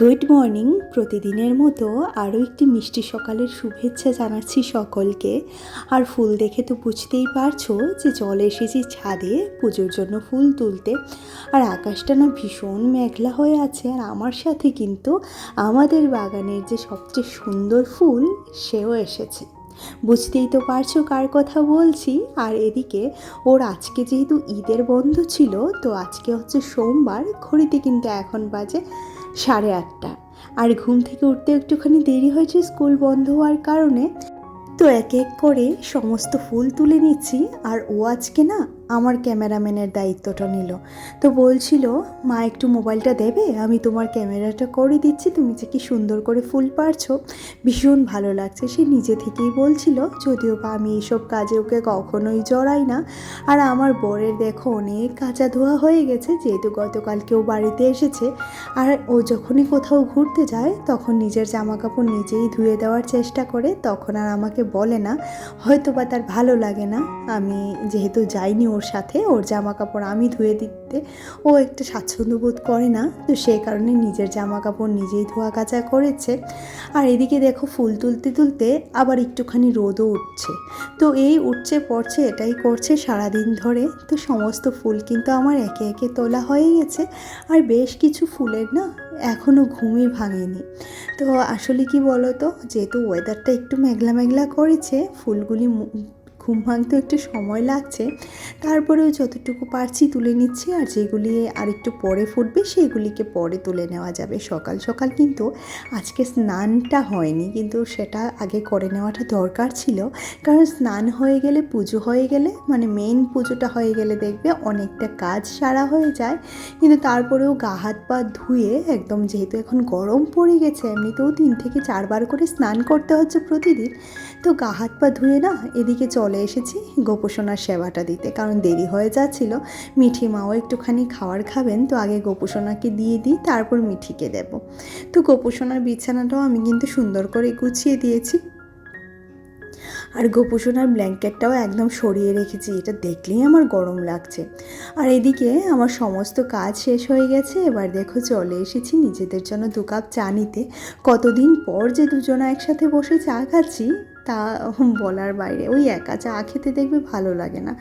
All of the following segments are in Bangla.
Good morning. প্রতিদিনের মতো আরও একটি মিষ্টি সকালের শুভেচ্ছা জানাচ্ছি সকলকে। আর ফুল দেখে তো বুঝতেই পারছ যে চলে এসেছি ছাদে পুজোর জন্য ফুল তুলতে। আর আকাশটা না ভীষণ মেঘলা হয়ে আছে। আর আমার সাথে কিন্তু আমাদের বাগানের যে সবচেয়ে সুন্দর ফুল, সেও এসেছে। বুঝতেই তো পারছ কার কথা বলছি। আর এদিকে ওর আজকে যেহেতু ঈদের বন্ধ ছিল, তো আজকে হচ্ছে সোমবার। ঘড়িতে কিন্তু এখন বাজে সাড়ে আটটা। আর ঘুম থেকে উঠতে একটুখানি দেরি হয়েছে স্কুল বন্ধ হওয়ার কারণে। তো এক এক করে সমস্ত ফুল তুলে নিচ্ছি, আর ও আজকে না আমার ক্যামেরাম্যানের দায়িত্বটা নিল। তো বলছিল, মা, একটু মোবাইলটা দেবে? আমি তোমার ক্যামেরাটা করে দিচ্ছি। তুমি যে কি সুন্দর করে ফুল পারছ। ভীষণ ভালো লাগছে। সে নিজে থেকেই বলছিল, যদিও বা আমি এইসব কাজে ওকে কখনোই জড়াই না। আর আমার বরের দেখো, অনেক কাঁচা ধোয়া হয়ে গেছে, যেহেতু গতকাল কেউ বাড়িতে এসেছে। আর ও যখনই কোথাও ঘুরতে যায়, তখন নিজের জামা কাপড় নিজেই ধুয়ে দেওয়ার চেষ্টা করে। তখন আর আমাকে বলে না হয়তো বা তার ভালো লাগে না। আমি যেহেতু যাইনি ওর সাথে ওর জামা কাপড় আমি ধুয়ে দিতে ও একটা স্বাচ্ছন্দ্য বোধ করে না। তো সেই কারণে নিজের জামা কাপড় নিজেই ধোয়া কাচা করেছে। আর এদিকে দেখো ফুল তুলতে তুলতে আবার একটুখানি রোদও উঠছে। তো এই উঠছে, পড়ছে, এটাই করছে সারাদিন ধরে। তো সমস্ত ফুল কিন্তু আমার একে একে তোলা হয়ে গেছে। আর বেশ কিছু ফুলের না এখনও ঘুমই ভাঙেনি। তো আসলে কি বলো তো যেহেতু ওয়েদারটা একটু মেঘলা মেঘলা করেছে, ফুলগুলি ঘুম ভাঙতে একটু সময় লাগছে তারপরেও যতটুকু পারছি তুলে নিচ্ছি আর যেগুলি আর একটু পরে ফুটবে সেগুলিকে পরে তুলে নেওয়া যাবে। সকাল সকাল কিন্তু আজকে স্নানটা হয়নি, কিন্তু সেটা আগে করে নেওয়াটা দরকার ছিল। কারণ স্নান হয়ে গেলে, পুজো হয়ে গেলে মানে মেইন পুজোটা হয়ে গেলে দেখবে অনেকটা কাজ সারা হয়ে যায়। কিন্তু তারপরেও গা হাত পা ধুয়ে একদম যেহেতু এখন গরম পড়ে গেছে, এমনিতেও তিন থেকে চারবার করে স্নান করতে হচ্ছে প্রতিদিন, তো গা হাত পা ধুয়ে না এদিকে চলে এসেছি। গোপোষণার সেবাটা দিতে। কারণ দেরি হয়ে যাচ্ছিল। মিঠি মাও একটুখানি খাওয়ার খাবেন, তো আগে গোপোষণাকে দিয়ে দিই, তারপর মিঠিকে দেব। তো গোপোষণার বিছানাটাও আমি কিন্তু সুন্দর করে গুছিয়ে দিয়েছি। আর গোপোষণার ব্ল্যাঙ্কেটটাও একদম সরিয়ে রেখেছি। এটা দেখলেই আমার গরম লাগছে। আর এদিকে আমার সমস্ত কাজ শেষ হয়ে গেছে। এবার দেখো চলে এসেছি নিজেদের জন্য দু কাপ চা নিতে। কতদিন পর যে দুজনে একসাথে বসে চা খাচ্ছি তা বলার বাইরে। ওই একা চা খেতে দেখবে ভালো লাগে না।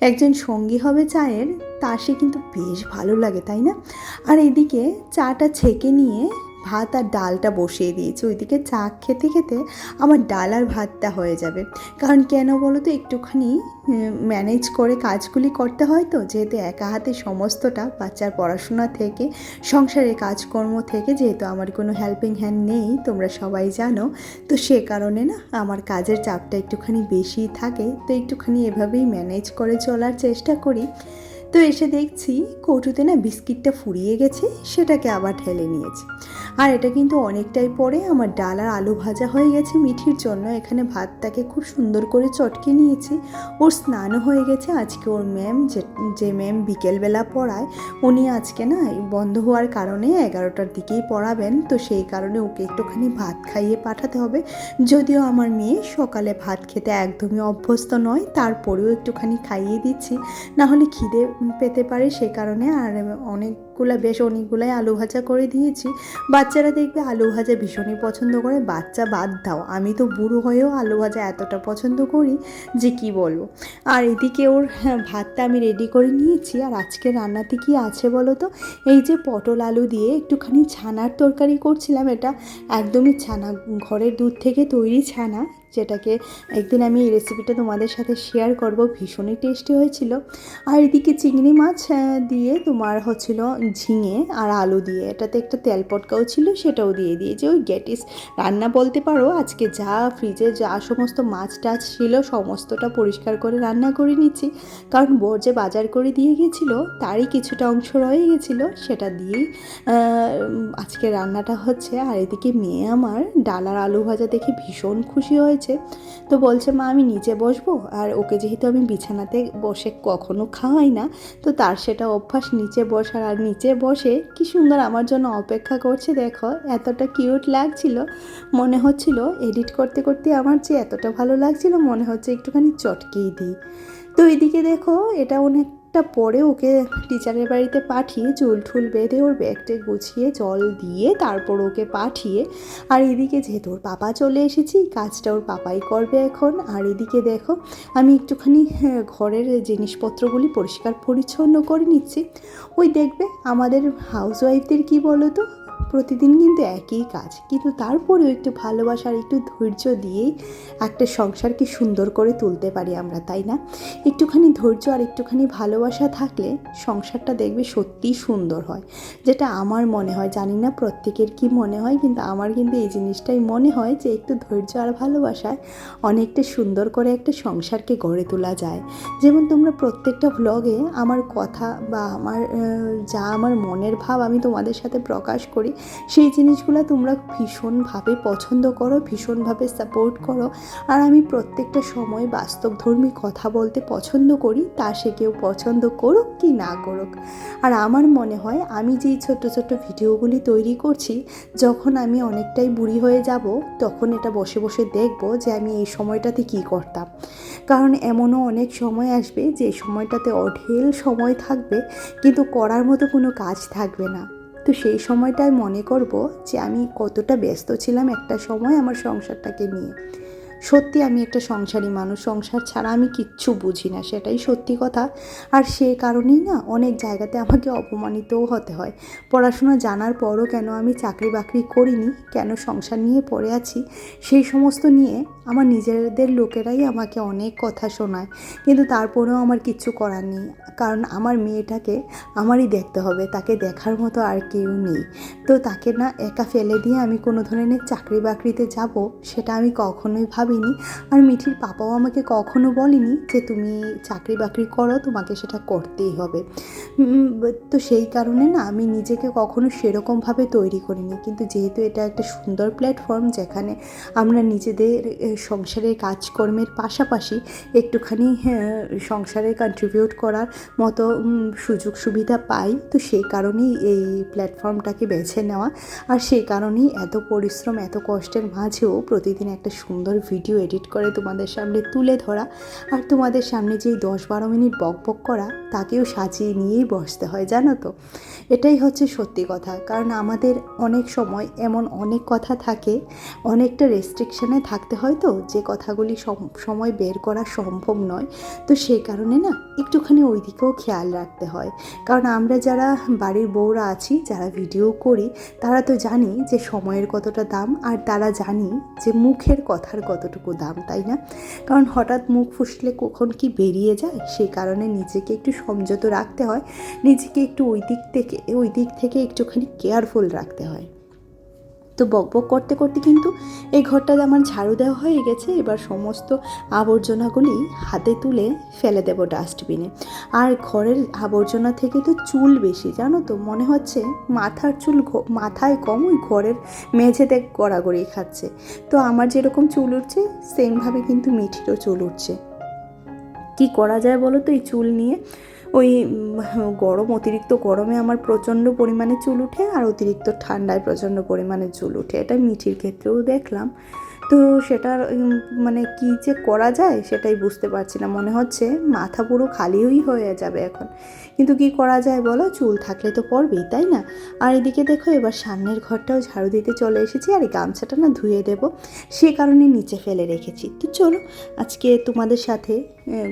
একজন সঙ্গী হবে চায়ের তা সে কিন্তু বেশ ভালো লাগে, তাই না? আর এদিকে চাটা ছেঁকে নিয়ে ভাত আর ডালটা বসিয়ে দিয়েছি। ওইদিকে চা খেতে খেতে আমার ডাল আর ভাতটা হয়ে যাবে। কারণ কেন বলো তো একটুখানি ম্যানেজ করে কাজগুলি করতে হয় তো, যেহেতু একা হাতে সমস্তটা, বাচ্চার পড়াশোনা থেকে, সংসারের কাজকর্ম থেকে যেহেতু আমার কোনো হেল্পিং হ্যান্ড নেই, তোমরা সবাই জানো, তো সে কারণে না আমার কাজের চাপটা একটুখানি বেশি থাকে। তো একটুখানি এভাবেই ম্যানেজ করে চলার চেষ্টা করি। তো এসে দেখছি কৌটুতে না বিস্কিটটা ফুরিয়ে গেছে, সেটাকে আবার ঢেলে নিয়েছি। আর এটা কিন্তু অনেকটাই পরে আমার ডাল আর আলু ভাজা হয়ে গেছে মিঠির জন্য। এখানে ভাতটাকে খুব সুন্দর করে চটকে নিয়েছি। ওর স্নানও হয়ে গেছে। আজকে ওর ম্যাম যে যে ম্যাম বিকেলবেলা পড়ায়, উনি আজকে না বন্ধ হওয়ার কারণে এগারোটার দিকেই পড়াবেন। তো সেই কারণে ওকে একটুখানি ভাত খাইয়ে পাঠাতে হবে। যদিও আমার মেয়ে সকালে ভাত খেতে একদমই অভ্যস্ত নয়, তারপরেও একটুখানি খাইয়ে দিচ্ছি। না হলে খিদে পেতে পারি সে কারণে। আর অনেকগুলা, বেশ অনেকগুলাই আলু ভাজা করে দিয়েছি। বাচ্চারা দেখবে আলু ভাজা ভীষণই পছন্দ করে। বাচ্চা বাদ দাও। আমি তো বুড়ো হয়েও আলু ভাজা এতটা পছন্দ করি যে কি বলব। আর এদিকে ওর ভাতটা আমি রেডি করে নিয়েছি। আর আজকে রান্নাতে কি আছে বলো তো? এই যে পটল আলু দিয়ে একটুখানি ছানার তরকারি করছিলাম। এটা একদমই ছানা, ঘরের দুধ থেকে তৈরি ছানা। যেটাকে একদিন আমি এই রেসিপিটা তোমাদের সাথে শেয়ার করব। ভীষণই টেস্টি হয়েছিল। আর এদিকে চিংড়ি মাছ দিয়ে তোমার হচ্ছিল ঝিঙে আর আলু দিয়ে। এটাতে একটা তেল পটকাও ছিল, সেটাও দিয়ে দিয়েছি। ওই গ্যাটিস রান্না বলতে পারো, আজকে যা ফ্রিজে যা সমস্ত মাছ টাছ ছিল, সমস্তটা পরিষ্কার করে রান্না করে নিচ্ছি। কারণ বোর যে বাজার করে দিয়ে গেছিল, তারই কিছুটা অংশ রয়ে গেছিল, সেটা দিয়েই আজকে রান্নাটা হচ্ছে। আর এদিকে মেয়ে আমার ডালার আলু ভাজা দেখে ভীষণ খুশি হয়েছে। তো বলছে, মা, আমি নিচে বসবো, আর ওকে যেহেতু আমি বিছানাতে বসে কখনো খাওয়াই না, তো তার সেটা অভ্যাস, নিচে বসার আর নিচে বসে কি সুন্দর আমার জন্য অপেক্ষা করছে, দেখো, এতটা কিউট লাগছিল। মনে হচ্ছিল এডিট করতে করতে আমার যে এতটা ভালো লাগছিল, মনে হচ্ছে একটুখানি চটকেই দিই। তো এদিকে দেখো, এটা অনেক একটা পরে ওকে টিচারের বাড়িতে পাঠিয়ে চুল ঠুল বেঁধে ওর ব্যাগটা গুছিয়ে জল দিয়ে তারপর ওকে পাঠিয়ে আর এদিকে যেহেতু ওর পাপা চলে এসেছি কাজটা ওর পাপাই করবে এখন। আর এদিকে দেখো আমি একটুখানি হ্যাঁ, ঘরের জিনিসপত্রগুলি পরিষ্কার পরিচ্ছন্ন করে নিচ্ছি। ওই দেখবে আমাদের হাউস ওয়াইফদের কী বলো তো প্রতিদিন কিন্তু একই কাজ, কিন্তু তারপরেও একটু ভালোবাসা আর একটু ধৈর্য দিয়েই একটা সংসারকে সুন্দর করে তুলতে পারি আমরা, তাই না? একটুখানি ধৈর্য আর একটুখানি ভালোবাসা থাকলে সংসারটা দেখবে সত্যিই সুন্দর হয়। যেটা আমার মনে হয়, জানি না প্রত্যেকের কি মনে হয়, কিন্তু আমার কিন্তু এই জিনিসটাই মনে হয় যে একটু ধৈর্য আর ভালোবাসায় অনেকটা সুন্দর করে একটা সংসারকে গড়ে তোলা যায়। যেমন তোমরা প্রত্যেকটা ভ্লগে আমার কথা বা আমার যা আমার মনের ভাব আমি তোমাদের সাথে প্রকাশ করি সেই জিনিসগুলো তোমরা ভীষণভাবে পছন্দ করো, ভীষণভাবে সাপোর্ট করো। আর আমি প্রত্যেকটা সময় বাস্তবধর্মী কথা বলতে পছন্দ করি, তা সে কেউ পছন্দ করুক কি না করুক। আর আমার মনে হয়, আমি যেই ছোট ছোট ভিডিওগুলি তৈরি করছি, যখন আমি অনেকটাই বুড়ি হয়ে যাব, তখন এটা বসে বসে দেখব যে আমি এই সময়টাতে কি করতাম। কারণ এমনও অনেক সময় আসবে, যে সময়টাতে অঢেল সময় থাকবে, কিন্তু করার মতো কোনো কাজ থাকবে না। তো সেই সময়টায় মনে করব যে আমি কতটা ব্যস্ত ছিলাম একটা সময় আমার সংসারটাকে নিয়ে। সত্যি আমি একটা সংসারী মানুষ, সংসার ছাড়া আমি কিচ্ছু বুঝি না, সেটাই সত্যি কথা। আর সে কারণেই না অনেক জায়গাতে আমাকে অপমানিতও হতে হয়। পড়াশোনা জানার পরও কেন আমি চাকরি বাকরি করিনি, কেন সংসার নিয়ে পড়ে আছি, সেই সমস্ত নিয়ে আমার নিজেদের লোকেরাই আমাকে অনেক কথা শোনায়। কিন্তু তারপরেও আমার কিচ্ছু করার নেই, কারণ আমার মেয়েটাকে আমারই দেখতে হবে, তাকে দেখার মতো আর কেউ নেই। তো তাকে না একা ফেলে দিয়ে আমি কোনো ধরনের চাকরি বাকরিতে যাব, সেটা আমি কখনোই ভাবিনি। আর মিঠির পাপাও আমাকে কখনো বলেনি যে তুমি চাকরি বাকরি করো তোমাকে সেটা করতেই হবে। তো সেই কারণে না আমি নিজেকে কখনো সেরকমভাবে তৈরি করিনি। কিন্তু যেহেতু এটা একটা সুন্দর প্ল্যাটফর্ম যেখানে আমরা নিজেদের সংসারের কাজকর্মের পাশাপাশি একটুখানি হ্যাঁ, সংসারে কন্ট্রিবিউট করার মতো সুযোগ সুবিধা পাই তো সেই কারণেই এই প্ল্যাটফর্মটাকে বেছে নেওয়া। আর সেই কারণেই এত পরিশ্রম এত কষ্টের মাঝেও প্রতিদিন একটা সুন্দর ভিডিও এডিট করে তোমাদের সামনে তুলে ধরা আর তোমাদের সামনে যেই দশ বারো মিনিট বক বক করা তাকেও সাজিয়ে নিয়েই বসতে হয়, জানো তো? এটাই হচ্ছে সত্যি কথা। কারণ আমাদের অনেক সময় এমন অনেক কথা থাকে, অনেকটা রেস্ট্রিকশানে থাকতে হয় তো, যে কথাগুলি সম- সময় বের করা সম্ভব নয়। তো সেই কারণে না, একটুখানি ওই দিকেও খেয়াল রাখতে হয়। কারণ আমরা যারা বাড়ির বউরা আছি, যারা ভিডিও করি, তারা তো জানি যে সময়ের কতটা দাম, আর তারা জানি যে মুখের কথার কতটুকু দাম, তাই না? কারণ হঠাৎ মুখ ফুসলে কখন কি বেরিয়ে যায় সে কারণে নিজেকে একটু সংযত রাখতে হয়, নিজেকে একটু ওই দিক থেকে, ওই দিক থেকে একটুখানি কেয়ারফুল রাখতে হয়। তো বকবক করতে করতে কিন্তু এই ঘরটাতে আমার ঝাড়ু দেওয়া হয়ে গেছে, এবার সমস্ত আবর্জনাগুলি হাতে তুলে ফেলে দেবো ডাস্টবিনে আর ঘরের আবর্জনা থেকে তো চুল বেশি, জানো তো? মনে হচ্ছে মাথার চুল মাথায় কম, ওই ঘরের মেঝেতে গড়াগড়ি খাচ্ছে। তো আমার যেরকম চুল উঠছে সেমভাবে কিন্তু মিঠিরও চুল উঠছে। কি করা যায় বলো তো এই চুল নিয়ে? ওই গরম, অতিরিক্ত গরমে আমার প্রচণ্ড পরিমাণে চুল উঠে আর অতিরিক্ত ঠান্ডায় প্রচণ্ড পরিমাণে চুল উঠে। এটা মিঠির ক্ষেত্রেও দেখলাম। তো সেটার মানে কি যে করা যায় সেটাই বুঝতে পারছি না। মনে হচ্ছে মাথা পুরো খালিই হয়ে যাবে এখন। কিন্তু কি করা যায় বলো? চুল থাকলে তো পড়বেই তাই না? আর এদিকে দেখো, এবার সামনের ঘরটাও ঝাড়ু দিতে চলে এসেছি আর এই গামছাটা না ধুয়ে দেব। সে কারণে নিচে ফেলে রেখেছি। তো চলো, আজকে তোমাদের সাথে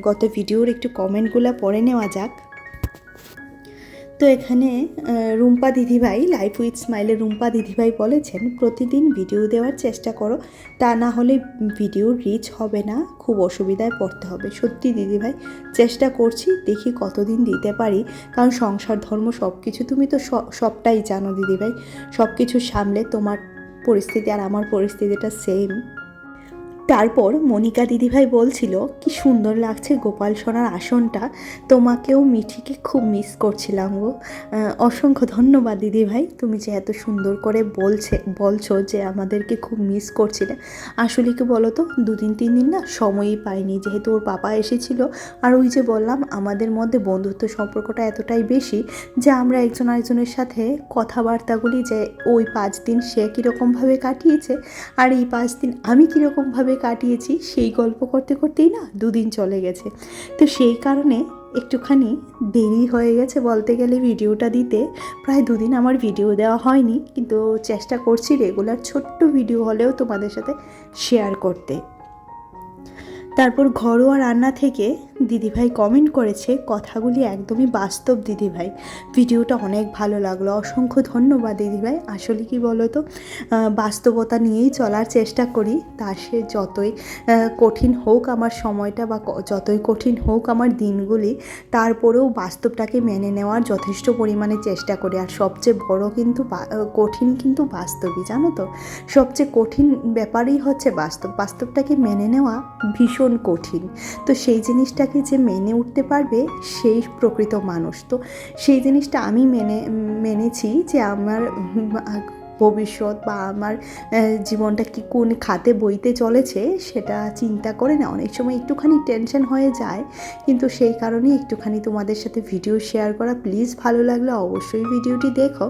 গত ভিডিওর একটু কমেন্টগুলো পড়ে নেওয়া যাক। তো এখানে রুম্পা দিদিভাই লাইফ উইথ স্মাইলে রুম্পা দিদিভাই বলেছেন, প্রতিদিন ভিডিও দেওয়ার চেষ্টা করো। তা না হলে ভিডিও রিচ হবে না, খুব অসুবিধায় পড়তে হবে। সত্যি দিদিভাই, চেষ্টা করছি, দেখি কতদিন দিতে পারি। কারণ সংসার, ধর্ম সব কিছু তুমি তো সবটাই জানো দিদিভাই। সব কিছু সামলে তোমার পরিস্থিতি আর আমার পরিস্থিতিটা সেম তারপর মনিকা দিদিভাই বলছিল, কি সুন্দর লাগছে গোপাল সোনার আসনটা। তোমাকেও মিঠিকে খুব মিস করছিলাম গো। অসংখ্য ধন্যবাদ দিদিভাই। তুমি যে এত সুন্দর করে বলছে, বলছো যে আমাদেরকে খুব মিস করছিলে। আসলে কি বলো তো দুদিন, তিন দিন না সময়ই পাইনি। যেহেতু ওর পাপা এসেছিল, আর ওই যে বললাম, আমাদের মধ্যে বন্ধুত্ব সম্পর্কটা এতটাই বেশি যে আমরা একজন আরেকজনের সাথে কথাবার্তাগুলি যে ওই পাঁচ দিন সে কীরকমভাবে কাটিয়েছে, আর এই পাঁচ দিন আমি কীরকমভাবে কাটিয়েছি, সেই গল্প করতে করতেই না দুদিন চলে গেছে। তো সেই কারণে একটুখানি দেরি হয়ে গেছে বলতে গেলে ভিডিওটা দিতে। প্রায় দুদিন আমার ভিডিও দেওয়া হয়নি, কিন্তু চেষ্টা করছি রেগুলার ছোট্ট ভিডিও হলেও তোমাদের সাথে শেয়ার করতে। তারপর ঘরোয়া রান্না থেকে দিদিভাই কমেন্ট করেছে, কথাগুলি একদমই বাস্তব দিদিভাই। ভিডিওটা অনেক ভালো লাগল। অসংখ্য ধন্যবাদ দিদিভাই। আসলে কি বলো তো বাস্তবতা নিয়েই চলার চেষ্টা করি। তা সে যতই কঠিন হোক আমার সময়টা বা যতই কঠিন হোক আমার দিনগুলি, তারপরেও বাস্তবটাকে মেনে নেওয়ার যথেষ্ট পরিমাণে চেষ্টা করি। আর সবচেয়ে বড় কিন্তু কঠিন কিন্তু বাস্তবই, জানো তো? সবচেয়ে কঠিন ব্যাপারই হচ্ছে বাস্তব। বাস্তবটাকে মেনে নেওয়া ভীষণ কঠিন। তো সেই জিনিসটাকে যে মেনে উঠতে পারবে সেই প্রকৃত মানুষ। তো সেই জিনিসটা আমি মেনে মেনেছি যে আমার ভবিষ্যৎ বা আমার জীবনটা কি কোন খাতে বইতে চলেছে সেটা চিন্তা করে না। অনেক সময় একটুখানি টেনশন হয়ে যায়, কিন্তু সেই কারণে একটুখানি তোমাদের সাথে ভিডিও শেয়ার করা প্লিজ ভালো লাগলে, অবশ্যই ভিডিওটি দেখো।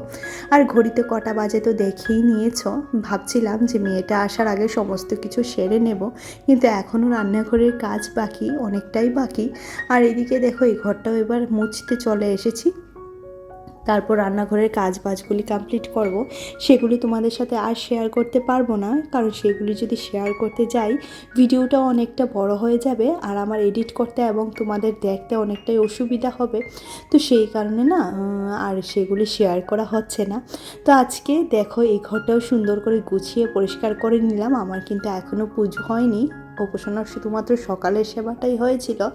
আর ঘড়িতে কটা বাজে তো দেখেই নিয়েছ। ভাবছিলাম যে মেয়েটা আসার আগে সমস্ত কিছু সেরে নেব, কিন্তু এখনও রান্নাঘরের কাজ বাকি, অনেকটাই বাকি। আর এদিকে দেখো, এই ঘরটাও এবার মুছতে চলে এসেছি। তারপর রান্নাঘরের কাজ বাজগুলি কমপ্লিট করব। সেগুলি তোমাদের সাথে আর শেয়ার করতে পারব না, কারণ সেগুলি যদি শেয়ার করতে যাই ভিডিওটাও অনেকটা বড় হয়ে যাবে আর আমার এডিট করতে এবং তোমাদের দেখতে অনেকটাই অসুবিধা হবে। তো সেই কারণে না আর সেগুলি শেয়ার করা হচ্ছে না। তো আজকে দেখো এই ঘরটাও সুন্দর করে গুছিয়ে পরিষ্কার করে নিলাম, আমার কিন্তু এখনও পুজো হয়নি। উপাসনার শুধুমাত্র সকালের সেবাটাই হয়েছিল।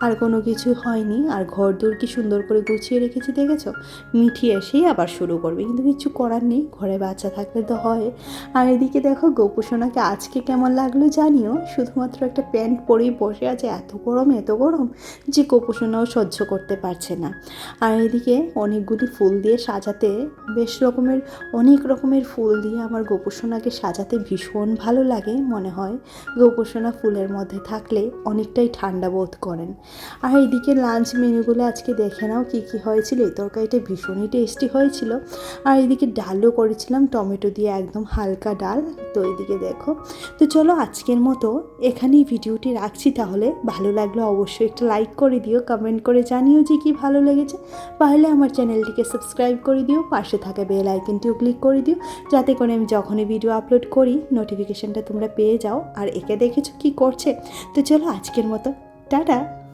আর কোনো কিছু হয়নি। আর ঘর দূর কি সুন্দর করে গুছিয়ে রেখেছি দেখেছ? মিঠি এসেই আবার শুরু করবে। কিন্তু কিছু করার নেই। ঘরে বাচ্চা থাকলে তো হয়। আর এদিকে দেখো, গোপুসোনাকে আজকে কেমন লাগল জানিও? শুধুমাত্র একটা প্যান্ট পরেই বসে আছে এত গরম এত গরম যে গোপুসোনাও সহ্য করতে পারছে না। আর এদিকে অনেকগুলি ফুল দিয়ে সাজাতে, বেশ রকমের, অনেক রকমের ফুল দিয়ে আমার গোপুসোনাকে সাজাতে ভীষণ ভালো লাগে মনে হয়। গোপুসোনা ফুলের মধ্যে থাকলে অনেকটাই ঠান্ডা বোধ করেন। আর এদিকে লাঞ্চ মেনুগুলো আজকে দেখে নাও কী কী হয়েছিল। এই তরকারিটা ভীষণই টেস্টি হয়েছিল। আর এদিকে ডালও করেছিলাম, টমেটো দিয়ে একদম হালকা ডাল। তো এইদিকে দেখো। তো চলো আজকের মতো এখানেই ভিডিওটি রাখছি। তাহলে ভালো লাগলে অবশ্যই একটা লাইক করে দিও কমেন্ট করে জানিও যে কি ভালো লেগেছে। পারলে আমার চ্যানেলটিকে সাবস্ক্রাইব করে দিও, পাশে থাকা বেল আইকনটিও ক্লিক করে দিও। যাতে করে আমি যখনই ভিডিও আপলোড করি নোটিফিকেশনটা তোমরা পেয়ে যাও। আর একে দেখেছ কি করছে? তো চলো আজকের মতো। টাটা।